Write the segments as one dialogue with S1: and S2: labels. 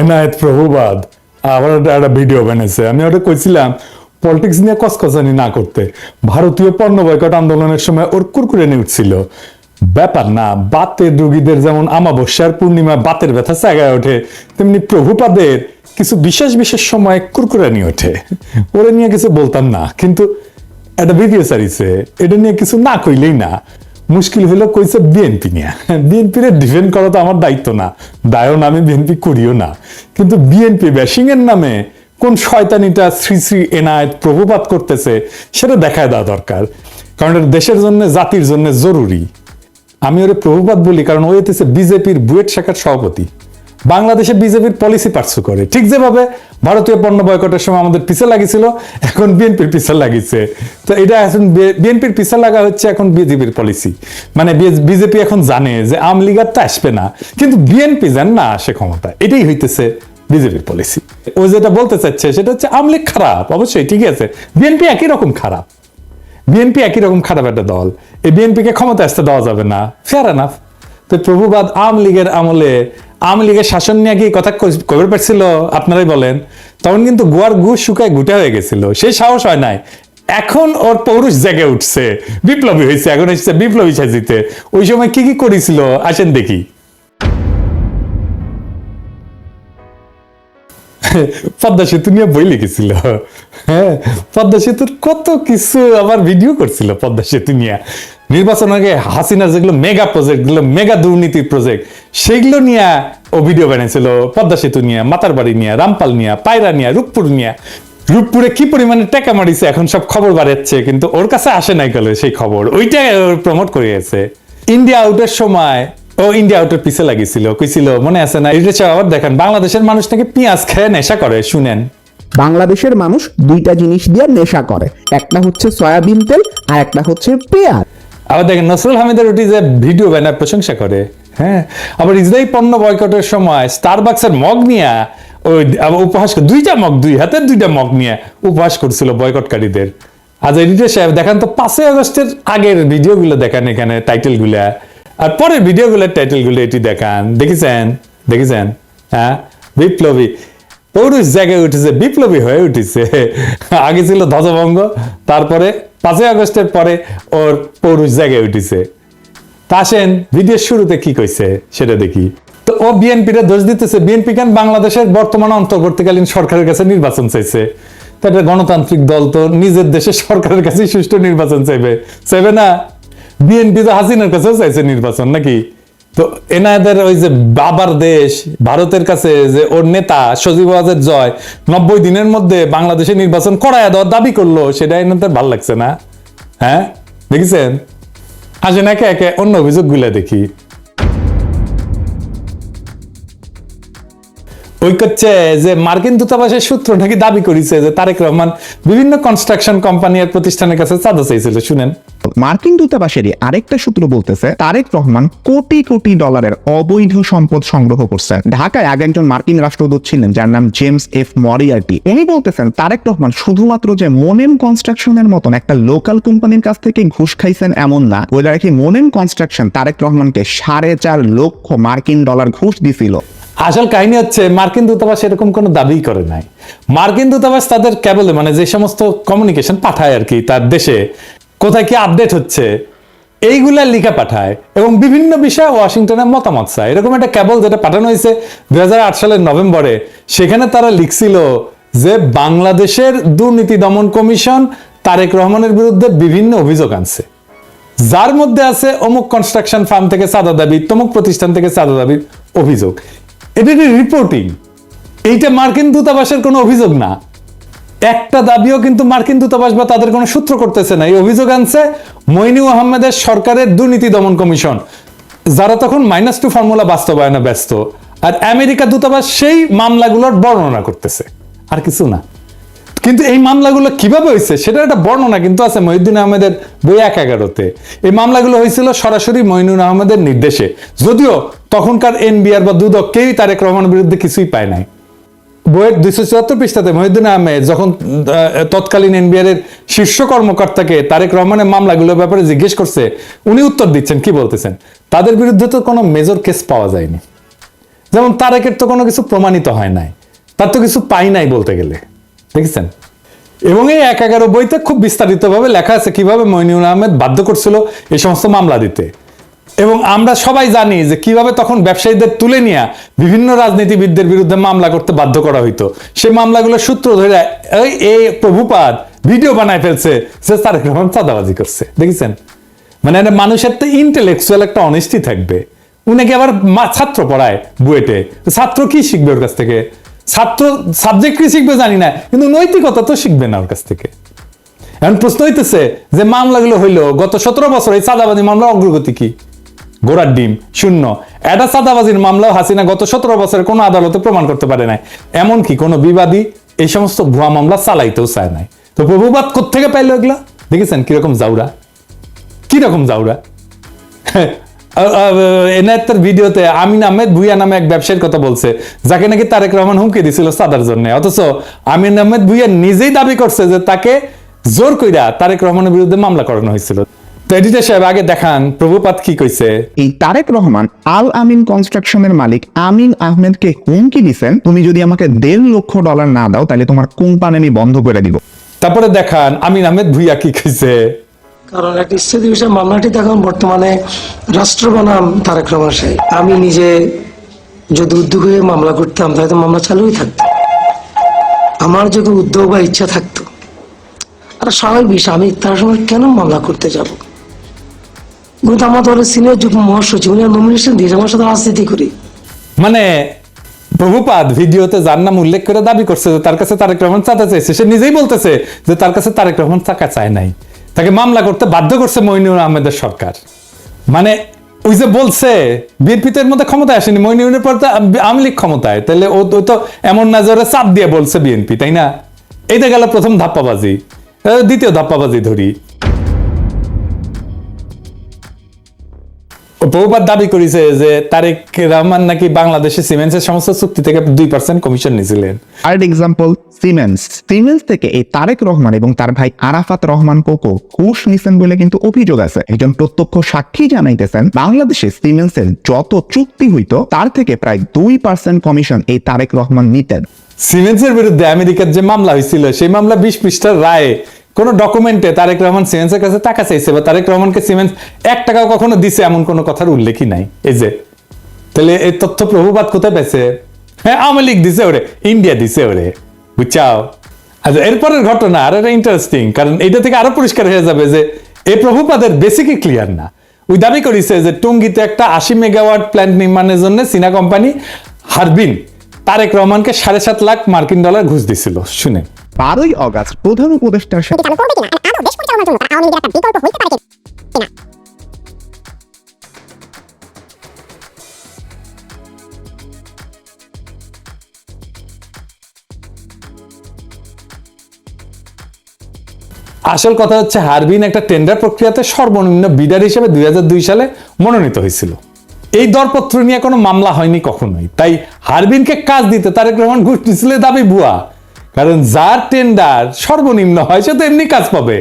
S1: এনায়েত প্রভুবাদ। আবার একটা ভিডিও বানিয়েছে আমি ওটা কইছিলাম পলিটিক্স নিয়ে কসকসানি না করতে। ভারতীয় পণ্য বয়কট আন্দোলনের সময় ওর কুরকুরে উঠছিল। ব্যাপার না বাতের রোগীদের যেমন আমাবস্যার পূর্ণিমা বাতের ব্যথা জায়গায় ওঠে, তেমনি প্রভুপাদের কিছু বিশেষ বিশেষ সময় কুরকুরানি ওঠে। ওরা নিয়ে কিছু বলতাম না, কিন্তু একটা ভিডিও সারিছে এটা নিয়ে কিছু না কইলেই না। মুশকিল হলো কইছে বিএনপি নিয়ে। বিএনপি রে ডিফেন্ড করা তো আমার দায়িত্ব না। দায়ও না, আমি বিএনপি করিও না। কিন্তু বিএনপি ব্যাশিং এর নামে কোন শয়তানিটা শ্রী শ্রী এনায়েত প্রভুপাত করতেছে, সেটা দেখায় দেওয়া দরকার। কারণ এটা দেশের জন্য, জাতির জন্য জরুরি। আমি ওরে প্রভুপাত বলি, কারণ ও হইতেছে বিজেপির বুয়েট শাখার সভাপতি। বাংলাদেশে বিজেপির পলিসি পার্সু করে। ঠিক যেভাবে ভারতীয় পণ্য বয়কটের সময় আমাদের পিছে লাগিয়েছিল, এখন বিএনপির পিছে লাগিয়েছে। তো এটা এখন বিএনপির পিছে লাগা হচ্ছে এখন বিজেপির পলিসি মানে বিজেপি এখন জানে যে আওয়ামী লীগ তো আসবে না। কিন্তু বিএনপি জান না আসে ক্ষমতা এটাই হইতেছে বিজেপির পলিসি ও যেটা বলতে চাচ্ছে সেটা হচ্ছে আওয়ামী লীগ খারাপ। অবশ্যই ঠিক আছে। বিএনপি একই রকম খারাপ। বিএনপি একই রকম খারাপ একটা দল। এই বিএনপিকে ক্ষমতা আসতে দেওয়া যাবে না। ফেয়ার এনাফ তো প্রভুবাদ আওয়ামী লীগের আমলে আওয়ামী লীগের শাসন নিয়ে কি কথা কবে পারছিল? আপনারাই বলেন। তখন কিন্তু গোয়ার গু শুকায় গুটা হয়ে গেছিল। সেই সাহস হয় নাই। এখন ওর পৌরুষ জেগে উঠছে। বিপ্লবী হয়েছে, এখন এসেছে বিপ্লবী সাজিতে। ওই সময় কি কি করেছিল? আসেন দেখি। পদ্মা সেতু নিয়ে বই লিখেছিল। হ্যাঁ পদ্মা সেতুর কত কিছু আবার ভিডিও করছিল পদ্মা সেতু নিয়ে। নির্বাচন আগে হাসিনা যেগুলো মেগা প্রজেক্টগুলো মেগা দুর্নীতির প্রজেক্ট সেগুলো নিয়ে ও ভিডিও বানিয়েছিল। পদ্মা সেতু নিয়ে, মাতারবাড়ি নিয়ে, রামপাল নিয়ে, পায়রা নিয়ে, রূপপুর নিয়ে। রূপপুরে কি পরিমাণে টাকা মারিছে এখন সব খবর বাড়াচ্ছে, কিন্তু ওর কাছে আসে নাই গেল সেই খবর। ওইটা প্রমোট করে গেছে ইন্ডিয়া আউটের সময় ও ইন্ডিয়া আউটের পিছে লাগিয়েছিল। কইছিল, মনে আছে না? এটা আবার দেখেন, বাংলাদেশের মানুষ নাকি পেঁয়াজ খেয়ে নেশা করে, শুনেন।
S2: বাংলাদেশের মানুষ দুইটা জিনিস দিয়ে নেশা করে। একটা হচ্ছে সয়াবিন তেল আর একটা হচ্ছে পেঁয়াজ।
S1: আবার দেখেন নসরুল হামিদের ওটি যে ভিডিও বানায়, প্রশংসা করে হ্যাঁ? আবার ইসরায়েল পণ্য বয়কটের সময় স্টারবাক্সের মগ নিয়ে ওই উপহাস দুইটা মগ, দুই হাতের দুইটা মগ নিয়ে উপহাস করছিল বয়কটকারীদের। আজ এডিটর সাহেব, দেখান তো পাঁচই আগস্টের আগের ভিডিওগুলো দেখান এখানে, টাইটেলগুলা। আর পরের ভিডিওগুলোর টাইটেলগুলো এটি দেখান। দেখেছেন? দেখেছেন? হ্যাঁ? বিপ্লবী। পৌরুষ জায়গায় উঠেছে, বিপ্লবী হয়ে উঠেছে। আগে ছিল ধ্বজভঙ্গ, তারপরে পাঁচই আগস্টের পরে ওর পৌরুষ জায়গায় উঠেছে। তা আসেন ভিডিওর শুরুতে কি কইছে সেটা দেখি। তো ও বিএনপির দোষ দিতেছে। বিএনপি কেন বাংলাদেশের বর্তমান অন্তর্বর্তীকালীন সরকারের কাছে নির্বাচন চাইছে? তো একটা গণতান্ত্রিক দল তো নিজের দেশের সরকারের কাছে সুষ্ঠু নির্বাচন চাইবে। চাইবে না? বিএনপি তো হাসিনার কাছেও চাইছে নির্বাচন নাকি? তো এনাদের ওই যে বাবার দেশ, ভারতের কাছে যে ওর নেতা সজীব ওয়াজের জয়, নব্বই দিনের মধ্যে বাংলাদেশে নির্বাচন করায় দেওয়ার দাবি করল, সেটা এনাদের ভালো লাগছে না। হ্যাঁ? দেখেছেন? আসেন একে একে অন্য অভিযোগগুলো দেখি। ওই করছে যে মার্কিন দূতাবাসের সূত্র নাকি দাবি করেছে যে তারেক রহমান বিভিন্ন কনস্ট্রাকশন কোম্পানি আর প্রতিষ্ঠানের কাছে চাঁদা চাইছিল, শুনেন।
S2: মার্কিন দূতাবাসেরই আরেকটা সূত্র বলতেছে, তারেক রহমান কোটি কোটি ডলারের অবৈধ সম্পদ সংগ্রহ করছেন। ঢাকায় আগে একজন মার্কিন রাষ্ট্রদূত ছিলেন, যার নাম জেমস এফ মরিয়ার্টি। উনি বলতেছেন, তারেক রহমান শুধুমাত্র যে মোনেম কনস্ট্রাকশনের মতন একটা লোকাল কোম্পানির কাছ থেকে ঘুষ খাইছেন এমন না, বলে রাখি মোনেম কনস্ট্রাকশন তারেক রহমানকে সাড়ে চার লক্ষ মার্কিন ডলার ঘুষ দিছিল।
S1: আসল কাহিনী হচ্ছে, মার্কিন দূতাবাস এরকম কোনো দাবি করে নাই। মার্কিন দূতাবাস তাদের কেবলে মানে যে সমস্ত কমিউনিকেশন পাঠায় আর কি তার দেশে কোথায় কি আপডেট হচ্ছে, এইগুলা লিখা পাঠায় এবং বিভিন্ন বিষয়ে ওয়াশিংটনে মতামত চায়। এরকম একটা কেবল যেটা পাঠানো হয়েছে দু হাজার আট সালের নভেম্বরে, সেখানে তারা লিখছিল যে বাংলাদেশের দুর্নীতি দমন কমিশন তারেক রহমানের বিরুদ্ধে বিভিন্ন অভিযোগ আনছে। যার মধ্যে আছে অমুক কনস্ট্রাকশন ফার্ম থেকে চাঁদা দাবি, তমুক প্রতিষ্ঠান থেকে চাঁদা দাবির অভিযোগ। এটা রিপোর্টিং এইটা মার্কিন দূতাবাসের কোনো অভিযোগ না। একটা দাবিও কিন্তু মার্কিন দূতাবাস বা তাদের কোনো সূত্র করতেছে না। এই অভিযোগ আনছে মইনু আহমেদের সরকারের দুর্নীতি দমন কমিশন। যারা তখন মাইনাস টু ফর্মুলা বাস্তবায়নে ব্যস্ত। আর আমেরিকা দূতাবাস সেই মামলাগুলোর বর্ণনা করতেছে। আর কিছু না। কিন্তু এই মামলাগুলো কীভাবে হয়েছে সেটা একটা বর্ণনা কিন্তু আছে মহিউদ্দিন আহমেদের বই এক এগারোতে। এই মামলাগুলো হয়েছিল সরাসরি মইনুল আহমেদের নির্দেশে। যদিও তখনকার এনবিআর বা দুদক কেউই তারেক রহমানের বিরুদ্ধে কিছুই পায় নাই। বইয়ের দুইশো চুয়াত্তর পৃষ্ঠাতে মহিউদ্দিন আহমেদ যখন তৎকালীন এনবিআর এর শীর্ষ কর্মকর্তাকে তারেক রহমানের মামলাগুলোর ব্যাপারে জিজ্ঞেস করছে, উনি উত্তর দিচ্ছেন, কি বলতেছেন? তাদের বিরুদ্ধে তো কোনো মেজর কেস পাওয়া যায়নি। যেমন তারেকের তো কোনো কিছু প্রমাণিত হয় নাই। তার তো কিছু পাই নাই বলতে গেলে। দেখেছেন? এবং এই এক এগারো বইতে খুব বিস্তারিতভাবে লেখা আছে কীভাবে মইনুল আহমেদ বাধ্য করছিল এই সমস্ত মামলা দিতে। এবং আমরা সবাই জানি যে কীভাবে তখন ব্যবসায়ীদের তুলে নিয়ে বিভিন্ন রাজনীতিবিদদের বিরুদ্ধে মামলা করতে বাধ্য করা হইতো। সেই মামলাগুলোর সূত্র ধরে এই এই প্রভুপাদ ভিডিও বানায় ফেলছে যে তারেক রহমান চাঁদাবাজি করছে। দেখেছেন? মানে একটা মানুষের তো ইন্টেলেকচুয়াল একটা অনেস্টি থাকবে। উনাকে আবার ছাত্র পড়ায় বুয়েটে? ছাত্র কি শিখবে ওর কাছ থেকে? ছাত্র সাবজেক্ট কি শিখবে জানি না, কিন্তু নৈতিকতা তো শিখবে না ওর কাছ থেকে। এখন প্রশ্ন হইতেছে যে মামলাগুলো হইল গত সতেরো বছর এই চাঁদাবাজি মামলার অগ্রগতি কি? গোড়ার ডিম, শূন্য। এটা চাঁদাবাজির মামলাও হাসিনা গত সতেরো বছরের কোনো আদালতে প্রমাণ করতে পারে নাই। এমনকি কোনো বিবাদী এই সমস্ত ভুয়া মামলা চালাইতেও চায় নাই। তো প্রভুবাদ কোথেকে পাইলো এগুলা? দেখেছেন কীরকম জাউরা? কীরকম জাউরা? এনায়েতের ভিডিওতে আমিন আহমেদ ভুইয়া নামে এক ব্যবসায়ীর কথা বলছে, যাকে নাকি তারেক রহমান হুমকি দিছিল সাদার জন্য। অথচ আমিন আহমেদ ভুইয়া নিজেই দাবি করছে যে তাকে জোর কইরা তারেক রহমানের বিরুদ্ধে মামলা করানো হয়েছিল। তো এডিটর সাহেব আগে দেখান প্রভুপাত কি কইছে?
S2: এই তারেক রহমান আল আমিন কনস্ট্রাকশনের মালিক আমিন আহমেদকে হুমকি দিছেন তুমি যদি আমাকে দেড় লক্ষ ডলার না দাও তাহলে তোমার কোম্পানি আমি বন্ধ করে দিব।
S1: তারপরে দেখান আমিন আহমেদ ভুইয়া কি কইছে?
S3: কারণ একটা স্থিতি বিষয় মামলাটি এখন বর্তমানে রাষ্ট্র বনাম তারেক রহমান সাহেব। আমি নিজে যদি উদ্যোগ হয়ে মামলা করতাম তাহলে তো মামলা চালুই থাকতো। আমার যদি উদ্যোগ বা ইচ্ছা থাকতো আর স্বাভাবিক বিষয় আমি তার সময় কেন মামলা করতে যাব? উনি তো আমার দলের
S1: মানে প্রভুপাদ ভিডিওতে যার নাম উল্লেখ করে দাবি করছে যে তার কাছে তারেক রহমান চাঁদা চাইছে, সে নিজেই বলতেছে যে তার কাছে তারেক রহমান টাকা চায় নাই। তাকে মামলা করতে বাধ্য করছে মইনুর আহমেদের সরকার। মানে ওই যে বলছে, বিএনপি এর মধ্যে ক্ষমতায় আসেনি মইনুরের পর তো আওয়ামী লীগ ক্ষমতায়। তাহলে ও তো এমন না যে চাপ দিয়ে বলছে বিএনপি, তাই না? এইটা গেল প্রথম ধাপ্পাবাজি। দ্বিতীয় ধাপ্পাবাজি ধরি। বহুবার দাবি করেছে যে তারেক রহমান নাকি বাংলাদেশে সিমেন্টসের সমস্ত চুক্তি থেকে দুই পার্সেন্ট কমিশন নিয়েছিলেন।
S2: থার্ড এক্সাম্পল সিমেন্স সিমেন্স থেকে এই তারেক রহমান এবং তার ভাই আরাফাত রহমান কোকো ঘুষ নিছেন বলে কিন্তু অভিযোগ আছে। একজন প্রত্যক্ষ সাক্ষী জানাইতেছেন বাংলাদেশে সিমেন্সের যত চুক্তি হইতো তার থেকে প্রায় দুই পার্সেন্ট কমিশন এই তারেক রহমান নিতেন।
S1: সিমেন্সের বিরুদ্ধে আমেরিকার যে মামলা হয়েছিল সেই মামলা বিশ পৃষ্ঠার রায়ে কোন ডকুমেন্টে তারেক রহমান সিমেন্সের কাছে টাকা চাইছে বা তারেক রহমানকে সিমেন্স এক টাকাও কখনো দিছে এমন কোনো কথার উল্লেখই নাই। এই যে, তাহলে এই তথ্য প্রভুপাত কোথায় পেয়েছে? হ্যাঁ আওয়ামী লীগ দিছে ওরে ইন্ডিয়া দিছে ওরে, বুঝছাও? আচ্ছা এরপরের ঘটনা আর এটা ইন্টারেস্টিং কারণ এইটা থেকে আরও পরিষ্কার হয়ে যাবে যে এই প্রভুপাদের বেসিকই ক্লিয়ার না। ওই দাবি করেছে যে টঙ্গিতে একটা আশি মেগাওয়াট প্ল্যান্ট নির্মাণের জন্য চীনা কোম্পানি হারবিন তারেক রহমানকে সাড়ে সাত লাখ মার্কিন ডলার ঘুষ দিছিল শুনে
S2: বারোই অগাস্ট প্রধান উপদেষ্টার সাথে
S4: চালু করবে কিনা? আর আরও দেশ পরিচালনার জন্য তারা আওয়ামী লীগের একটা বিকল্প হইতে পারে কিনা?
S1: আসল কথা হচ্ছে হারবিন একটা টেন্ডার প্রক্রিয়াতে সর্বনিম্ন বিডার হিসেবে দুই হাজার দুই সালে মনোনীত হয়েছিল। এই দরপত্র নিয়ে কোনো মামলা হয়নি কখনোই। তাই হারবিনকে কাজ দিতে তারেক রহমান ঘুষ দিছিল দাবি ভুয়া। কারণ যার টেন্ডার সর্বনিম্ন হয়, সে তো এমনি কাজ পাবে।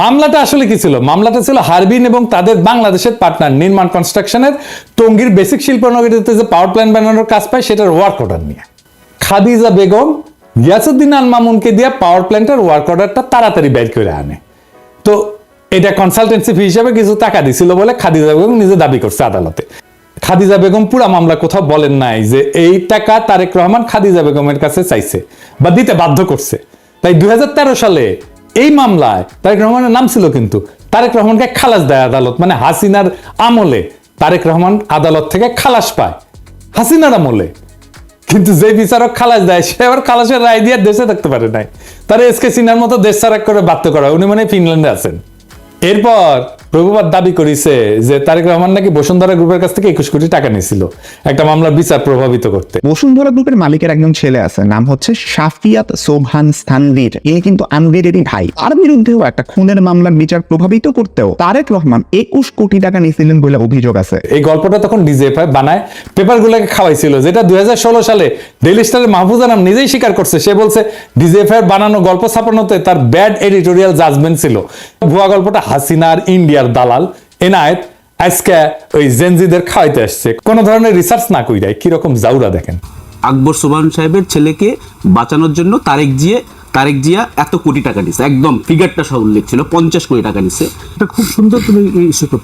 S1: মামলাটা আসলে কি ছিল? মামলাটা ছিল হারবিন এবং তাদের বাংলাদেশের পার্টনার নির্মাণ কনস্ট্রাকশনের টঙ্গীর বেসিক শিল্পনগরীতে যে পাওয়ার প্ল্যান্ট বানানোর কাজ পায়, সেটার ওয়ার্ক অর্ডার নিয়ে। খাদিজা বেগম ইয়াসুদ্দিন আল মামুনকে দিয়ে পাওয়ার প্ল্যান্টের ওয়ার্ক অর্ডারটা তাড়াতাড়ি বের করে আনে। তো এটা কনসালটেন্সি ফি হিসেবে কিছু টাকা দিছিল বলে খাদিজা বেগম নিজে দাবি করছে আদালতে। খাদিজা বেগম পুরা মামলা কোথাও বলেন নাই যে এই টাকা তারেক রহমান খাদিজা বেগমের কাছে চাইছে বা দিতে বাধ্য করছে। তাই দুই হাজার তেরো সালে এই মামলায় তারেক রহমানের নাম ছিল কিন্তু তারেক রহমানকে খালাস দেয় আদালত মানে হাসিনার আমলে তারেক রহমান আদালত থেকে খালাস পায়, হাসিনার আমলে। কিন্তু যে বিচারক খালাস দেয়, সে আবার খালাসের রায় দিয়ে দেশে থাকতে পারে নাই। তারা এসকে সিনার মতো দেশ ছাড়া করে বাধ্য করা উনি মানে ফিনল্যান্ডে আছেন। এরপর প্রভুপাত দাবি করেছে যে তারেক রহমান নাকি বসুন্ধরা গ্রুপের কাছ থেকে একুশ কোটি টাকা নিয়েছিল। একটা মামলার বিচার প্রভাবিত করতে।
S2: বসুন্ধরা গ্রুপের মালিকের একজন ছেলে আছে নাম হচ্ছে শাফিয়াত সোবহান স্থানবীর। এ কিন্তু আনবীরেরই ভাই। তার বিরুদ্ধেও একটা খুনের মামলার বিচার প্রভাবিত করতেও তারেক রহমান একুশ কোটি টাকা নিয়েছিলেন বলে অভিযোগ আছে।
S1: এই গল্পটা তখন ডিজেএফআই বানায় পেপারগুলোকে খাওয়াইছিল যেটা দুই হাজার ষোলো সালে ডেইলি স্টারের মাহফুজা নাম নিজেই স্বীকার করছে। সে বলছে ডিজেএফআই বানানো গল্প ছাপানোতে তার ব্যাড এডিটোরিয়াল জাজমেন্ট ছিল। ভুয়া গল্পটা হাসিনার ইন্ডিয়ার দালাল এনায়েত আজকে ওই জেনজিদের খাওয়াইতে আসছে। কোনো ধরনের রিসার্চ না কই দেয় কীরকম জাউরা দেখেন।
S5: আকবর সোবান সাহেবের ছেলেকে বাঁচানোর জন্য তারেক জিয়ে তারেক জিয়া এত কোটি টাকা দিছে। একদম ফিগারটা সহ উল্লেখ ছিল পঞ্চাশ কোটি টাকা দিছে।
S6: এটা খুব সুন্দর তুমি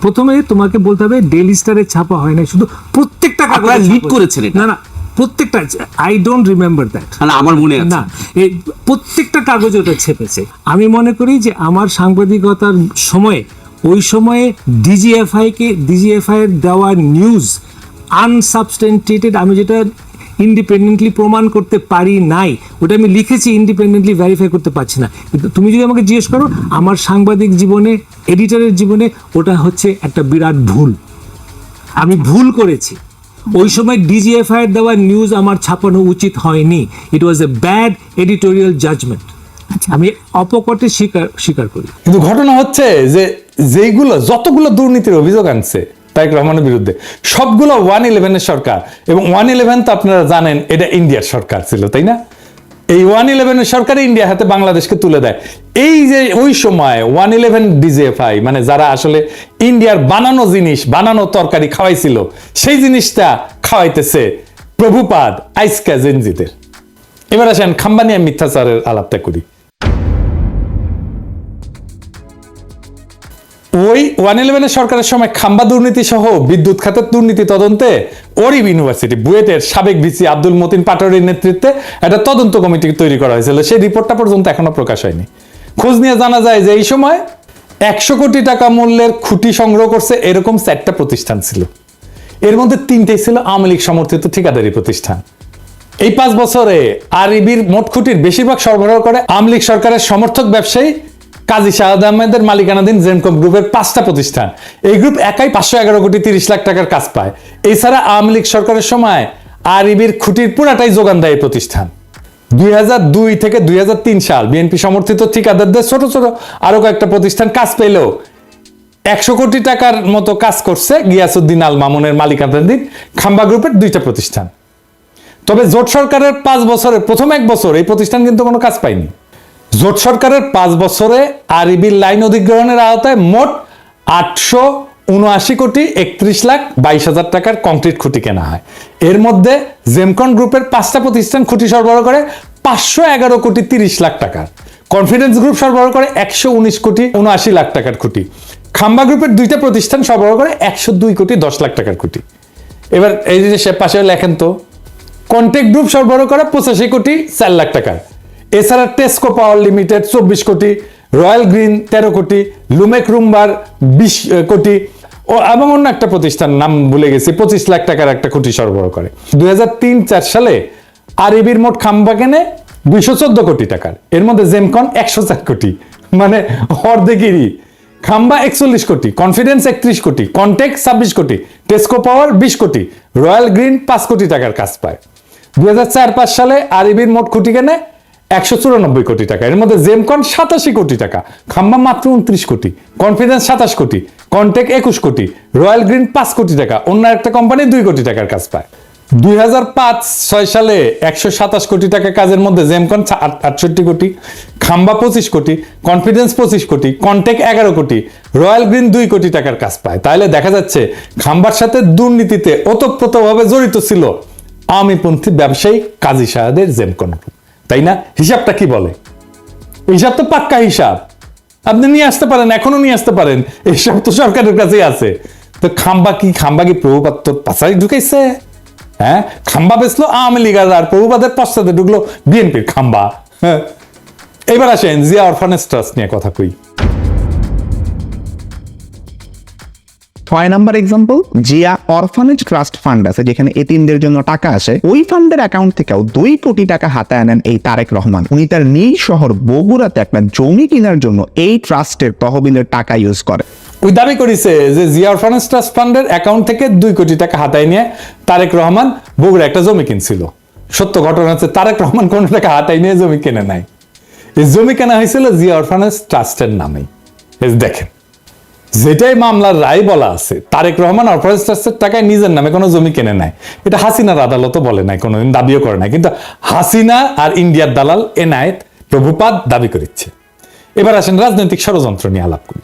S6: প্রথমে তোমাকে বলতে হবে ডেলি স্টারে ছাপা হয় না শুধু প্রত্যেকটা কাগজে
S5: leak করেছেন
S6: না না প্রত্যেকটা আই ডোন্ট রিমেম্বার দ্যাট
S5: না, আমার মনে
S6: না এই প্রত্যেকটা কাগজে ওটা ছেপেছে। আমি মনে করি যে আমার সাংবাদিকতার সময়ে ওই সময়ে ডিজিএফআই কে ডিজিএফআই এর দেওয়া নিউজ আনসাবস্টেন্টেটেড আমি যেটা ইন্ডিপেন্ডেন্টলি প্রমাণ করতে পারি নাই ওটা আমি লিখেছি ইন্ডিপেন্ডেন্টলি ভেরিফাই করতে পারছি না। কিন্তু তুমি যদি আমাকে জিজ্ঞেস করো আমার সাংবাদিক জীবনে এডিটরের জীবনে ওটা হচ্ছে একটা বিরাট ভুল। আমি ভুল করেছি। ওই সময় ডিজিএফআই এর দেওয়া নিউজ আমার ছাপানো উচিত হয়নি। It was a bad editorial judgement আমি অপকটে স্বীকার স্বীকার করি।
S1: কিন্তু ঘটনা হচ্ছে যে যেইগুলো যতগুলো দুর্নীতির অভিযোগ আনছে তারেক রহমানের বিরুদ্ধে, সবগুলো ওয়ান ইলেভেনের সরকার। এবং ওয়ান ইলেভেন তো আপনারা জানেন, এটা ইন্ডিয়ার সরকার ছিল, তাই না? এই ওয়ান ইলেভেনের সরকার ইন্ডিয়া হাতে বাংলাদেশকে তুলে দেয়। এই যে, ওই সময় ওয়ান ইলেভেন ডিজিএফআই মানে যারা আসলে ইন্ডিয়ার বানানো জিনিস, বানানো তরকারি খাওয়াইছিল, সেই জিনিসটা খাওয়াইতেছে প্রভুপাদ আইসকা জেনজিদের এবার আসেন খাম্বানিয়া মিথ্যাচারের আলাপটা করি। ওই ওয়ান ইলেভেনের সরকারের সময় খাম্বা দুর্নীতি সহ বিদ্যুৎ খাতের দুর্নীতি তদন্তে ওরিব ইউনিভার্সিটি বুয়েটের সাবেক ভিসি আব্দুল মতিন পাটোয়ারির নেতৃত্বে একটা তদন্ত কমিটি তৈরি করা হয়েছিল। সেই রিপোর্টটা পর্যন্ত এখনও প্রকাশ হয়নি। খোঁজ নিয়ে জানা যায় যে এই সময় একশো কোটি টাকা মূল্যের খুঁটি সংগ্রহ করছে এরকম চারটা প্রতিষ্ঠান ছিল। এর মধ্যে তিনটেই ছিল আওয়ামী লীগ সমর্থিত ঠিকাদারি প্রতিষ্ঠান। এই পাঁচ বছরে আরইবির মোট খুঁটির বেশিরভাগ সরবরাহ করে আওয়ামী লীগ সরকারের সমর্থক ব্যবসায়ী কাজী শাহাদ আহমেদের মালিকানাধীন জেনকম গ্রুপের পাঁচটা প্রতিষ্ঠান। এই গ্রুপ একাই পাঁচশো এগারো কোটি তিরিশ লাখ টাকার কাজ পায়। এছাড়া আওয়ামী লীগ সরকারের সময় আরইবির খুঁটির পুরাটাই যোগান দেয় প্রতিষ্ঠান। দুই হাজার দুই থেকে দুই হাজার তিন সাল বিএনপি সমর্থিত ঠিকাদারদের ছোট ছোট আরও কয়েকটা প্রতিষ্ঠান কাজ পেলেও একশো কোটি টাকার মতো কাজ করছে গিয়াসুদ্দিন আল মামুনের মালিকানাধীন খাম্বা গ্রুপের দুইটা প্রতিষ্ঠান। তবে জোট সরকারের পাঁচ বছরে প্রথম এক বছর এই প্রতিষ্ঠান কিন্তু কোনো কাজ পায়নি। জোট সরকারের পাঁচ বছরে আরইবির লাইন অধিগ্রহণের আওতায় মোট আটশো উনআশি কোটি একত্রিশ লাখ বাইশ হাজার টাকার কংক্রিট খুঁটি কেনা হয়। এর মধ্যে জেমকন গ্রুপের পাঁচটা প্রতিষ্ঠান খুঁটি সরবরাহ করে পাঁচশো এগারো কোটি তিরিশ লাখ টাকার। কনফিডেন্স গ্রুপ সরবরাহ করে একশো উনিশ কোটি উনআশি লাখ টাকার খুঁটি। খাম্বা গ্রুপের দুইটা প্রতিষ্ঠান সরবরাহ করে একশো দুই কোটি দশ লাখ টাকার খুঁটি। এবার এই যে সে পাশে লেখেন তো, কন্টেক্ট গ্রুপ সরবরাহ করে পঁচাশি কোটি চার লাখ টাকার। এছাড়া টেস্কো পাওয়ার লিমিটেড চব্বিশ কোটি রয়্যাল গ্রিন তেরো কোটি লুমেক রুম্বার বিশ কোটি, ও এবং অন্য একটা প্রতিষ্ঠান নাম ভুলে গেছি, পঁচিশ লাখ টাকার একটা কোটি সরবরাহ করে। দুই হাজার তিন চার সালে আরবির মোট খাম্বা কেনে দুইশো চোদ্দ কোটি টাকার। এর মধ্যে জেমকন একশো চার কোটি মানে অর্ধেকেরই। খাম্বা একচল্লিশ কোটি কনফিডেন্স একত্রিশ কোটি কন্টেক ছাব্বিশ কোটি টেস্কো পাওয়ার বিশ কোটি রয়্যাল গ্রিন পাঁচ কোটি টাকার কাজ পায়। দুই হাজার চার পাঁচ সালে আরবির মোট কোটি কেনে একশো চুরানব্বই কোটি টাকা। এর মধ্যে জেমকন সাতাশি কোটি টাকা খাম্বা মাত্র উনত্রিশ কোটি কনফিডেন্স সাতাশ কোটি কন্টেক একুশ কোটি রয়্যাল গ্রিন পাঁচ কোটি টাকা, অন্য একটা কোম্পানি দুই কোটি টাকার কাজ পায়। দুই হাজার পাঁচ ছয় সালে একশো সাতাশ কোটি টাকা কাজের মধ্যে জেমকন আটষট্টি কোটি খাম্বা পঁচিশ কোটি কনফিডেন্স পঁচিশ কোটি কন্টেক এগারো কোটি রয়্যাল গ্রিন দুই কোটি টাকার কাজ পায়। তাহলে দেখা যাচ্ছে খাম্বার সাথে দুর্নীতিতে ওতপ্রোতভাবে জড়িত ছিল আওয়ামীপন্থী ব্যবসায়ী কাজী সাহাদের জেমকন গ্রুপ তাই না? হিসাবটা কি বলে? হিসাব তো পাক্কা হিসাব। আপনি নিয়ে আসতে পারেন এখনও নিয়ে আসতে পারেন। এইসব তো সরকারের কাছেই আছে। তো খাম্বা কি খাম্বা কি প্রভুপাত তোর পাশাই ঢুকাইছে? হ্যাঁ? খাম্বা বেচলো আওয়ামী লীগ আর প্রভুপাদের পশ্চাতে ঢুকলো বিএনপির খাম্বা। হ্যাঁ? এবার আসেন জিয়া অরফানেজ ট্রাস্ট নিয়ে কথা কই।
S2: ছয় number example Zia orphanage trust fund আছে, যেখানে এতিমদের জন্য টাকা আসে। ওই ফান্ডের অ্যাকাউন্ট থেকেও দুই কোটি টাকা হাতে আনেন এই তারেক রহমান। উনি তার নিজ শহর বগুড়াতে একটা জমি কেনার জন্য এই ট্রাস্টের তহবিলের টাকা ইউজ করে।
S1: ওই দাবি করেছে যে জিয়া অরফানেজ ট্রাস্ট ফান্ডের অ্যাকাউন্ট থেকে দুই কোটি টাকা হাতায় নিয়ে তারেক রহমান বগুড়া একটা জমি কিনছিল। সত্য ঘটনা হচ্ছে তারেক রহমান কোনো টাকা হাতায় নিয়ে জমি কিনে নাই। এই জমি কেনা হয়েছিল জিয়া অরফানেজ ট্রাস্টের নামেই। দেখেন। যেটাই মামলার রায় বলা আছে, তারেক রহমান অরফানেজ ট্রাস্টের টাকায় নিজের নামে কোনো জমি কেনে নাই। এটা হাসিনার আদালতও বলে নাই, কোনোদিন দাবিও করে নাই। কিন্তু হাসিনা আর ইন্ডিয়ার দালাল এনায়েত প্রভুপাত দাবি করেছে এবার আসেন রাজনৈতিক ষড়যন্ত্র নিয়ে আলাপ করি।